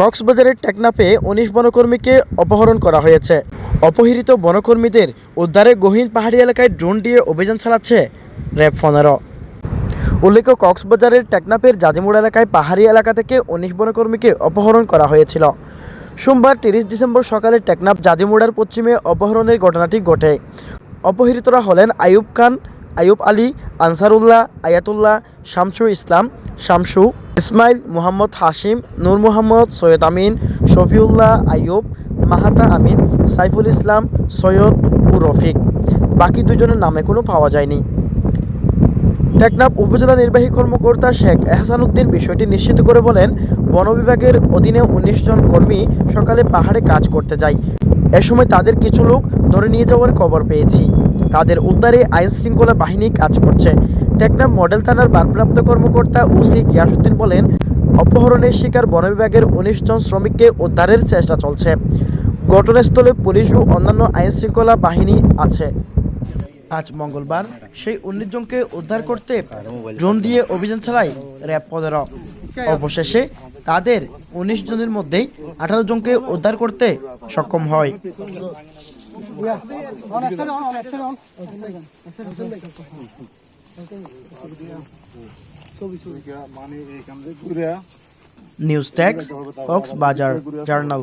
কক্সবাজারের টেকনাফে উনিশ বনকর্মীকে অপহরণ করা হয়েছে। অপহৃত বনকর্মীদের উদ্ধারে গহীন পাহাড়ি এলাকায় ড্রোন দিয়ে অভিযান চালাচ্ছে র্যাব পনেরো। উল্লেখ্য, কক্সবাজারের টেকনাফের জাজিমুড় এলাকায় পাহাড়ি এলাকা থেকে উনিশ বনকর্মীকে অপহরণ করা হয়েছিল। সোমবার তিরিশ ডিসেম্বর সকালে টেকনাফ জাজিমুড়ার পশ্চিমে অপহরণের ঘটনাটি ঘটে। অপহৃতরা হলেন আইয়ুব খান আয়ুব আলী, আনসারুল্লাহ, আয়াতুল্লাহ, শামসু ইসলাম, শামসু ইসমাইল মোহাম্মদ হাশিম, নূর মুহাম্মদ, সৈয়দ আমিন, শফিউল্লাহ আইয়ুব, মাহাতা আমিন, সাইফুল ইসলাম, সৈয়দ ও রফিক। বাকি দুজনের নামে কোনো পাওয়া যায়নি। টেকনাফ উপজেলা নির্বাহী কর্মকর্তা শেখ এহসান উদ্দিন বিষয়টি নিশ্চিত করে বলেন, বন বিভাগের অধীনে উনিশ জন কর্মী সকালে পাহাড়ে কাজ করতে যায়। এ সময় তাদের কিছু লোক ধরে নিয়ে যাওয়ার খবর পেয়েছি। তাদের উদ্ধারে আইন শৃঙ্খলা বাহিনী কাজ করছে। টেকনাফ মডেল থানার ভারপ্রাপ্ত কর্মকর্তা ওসি গিয়াসুদ্দিন বলেন, অপহরণের শিকার বন বিভাগের উনিশ জন শ্রমিককে উদ্ধারের চেষ্টা চলছে। ঘটনাস্থলে পুলিশ ও অন্যান্য আইন শৃঙ্খলা বাহিনী আছে। আজ মঙ্গলবার সেই উনিশ জনকে উদ্ধার করতে ড্রোন দিয়ে অভিযান চালায় র্যাব পনেরো। অবশেষে তাদের উনিশ জনের মধ্যেই আঠারো জনকে উদ্ধার করতে সক্ষম হয়। মানে এইখান থেকে ঘুরে নিউজ ট্যাক্স কক্সবাজার জার্নাল